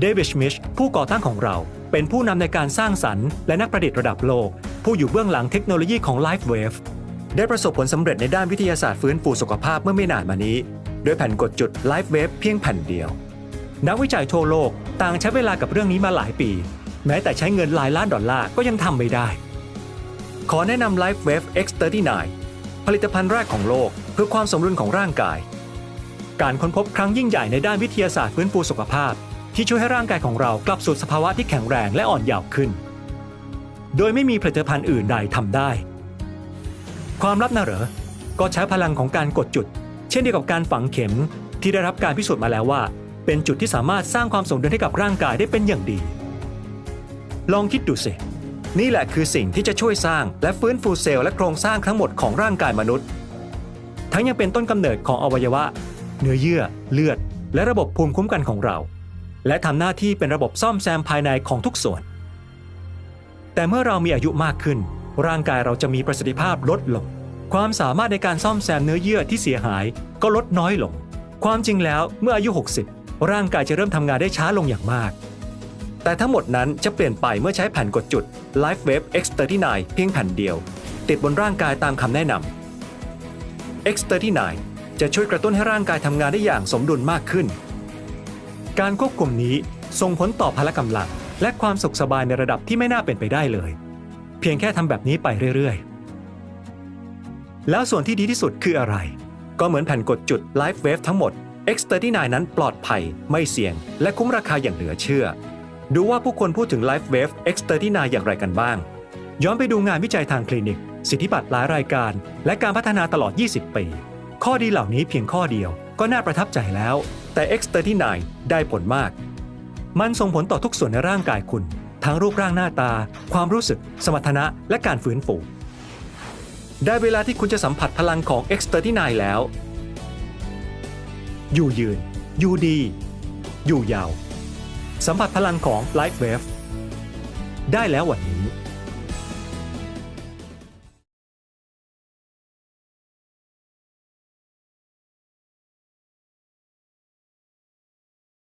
เดวิดมิชผู้ก่อตั้งของเรา เป็นผู้นำในการสร้างสรรค์และนักประดิษฐ์ระดับโลก ผู้อยู่เบื้องหลังเทคโนโลยีของ LifeWave ได้ประสบผลสำเร็จในด้านวิทยาศาสตร์ฟื้นฟูสุขภาพเมื่อไม่นานมานี้ด้วยแผ่นกดจุด LifeWave เพียงแผ่นเดียว นักวิจัยทั่วโลกต่างใช้เวลากับเรื่องนี้มาหลายปี แม้แต่ใช้เงินหลายล้านดอลลาร์ก็ยังทำไม่ได้ ขอแนะนำ LifeWave X39 ผลิตภัณฑ์แรกของโลกเพื่อความสมดุลของร่างกาย การค้นพบครั้งยิ่งใหญ่ในด้านวิทยาศาสตร์ฟื้นฟูสุขภาพ ที่ช่วยให้ร่างกายของเรากลับสู่สภาวะที่แข็งแรงและอ่อนเยาว์ขึ้น โดยไม่มีผลิตภัณฑ์อื่นใดทำได้ ความลับน่ะเหรอ ก็ใช้พลังของการกดจุด เช่นเดียวกับการฝังเข็มที่ได้รับการพิสูจน์มาแล้วว่า เป็นจุดที่สามารถสร้างความสมดุลให้กับร่างกายได้เป็นอย่างดี ลองคิดดูสิ นี่แหละคือสิ่งที่จะช่วยสร้างและฟื้นฟูเซลล์และโครงสร้างทั้งหมดของร่างกายมนุษย์ ทั้งยังเป็นต้นกำเนิดของอวัยวะ เนื้อเยื่อ เลือด และระบบภูมิคุ้มกันของเรา และทำหน้าที่เป็นระบบซ่อมแซมภายในของทุกส่วน แต่เมื่อเรามีอายุมากขึ้น ร่างกายเราจะมีประสิทธิภาพลดลง ความสามารถในการซ่อมแซมเนื้อเยื่อที่เสียหายก็ลดน้อยลง ความจริงแล้วเมื่ออายุ 60 ร่างกายจะเริ่มทำงานได้ช้าลงอย่างมาก แต่ทั้งหมดนั้นจะเปลี่ยนไปเมื่อใช้แผ่นกดจุด LifeWave X39 เพียงแผ่นเดียว ติดบนร่างกายตามคำแนะนำ X39 จะช่วยกระตุ้นให้ร่างกายทำงานได้อย่างสมดุลมากขึ้น การควบคุมนี้ส่งผลต่อพละกำลัง และความสุขสบายในระดับที่ไม่น่าเป็นไปได้เลย เพียงแค่ทำแบบนี้ไปเรื่อยๆ แล้วส่วนที่ดีที่สุดคืออะไร ก็เหมือนแผ่นกดจุด LifeWave ทั้งหมด X39 นั้นปลอดภัย ไม่เสี่ยง และคุ้มราคาอย่างเหลือเชื่อ ดูว่าผู้คนพูดถึง LifeWave X39 อย่างไรกันบ้าง ย้อนไปดูงานวิจัยทางคลินิก สิทธิบัตรหลายรายการ และการพัฒนาตลอด 20 ปี ข้อดีเหล่านี้เพียงข้อเดียวก็น่าประทับใจแล้ว แต่ X39 ได้ผลมาก มันส่งผลต่อทุกส่วนในร่างกายคุณ ทั้งรูปร่างหน้าตา ความรู้สึก สมรรถนะ และการฟื้นฟู ได้เวลาที่คุณจะสัมผัสพลังของ X39 แล้ว อยู่ยืน อยู่ดี อยู่ยาว สัมผัสพลังของ LifeWave ได้แล้ววันนี้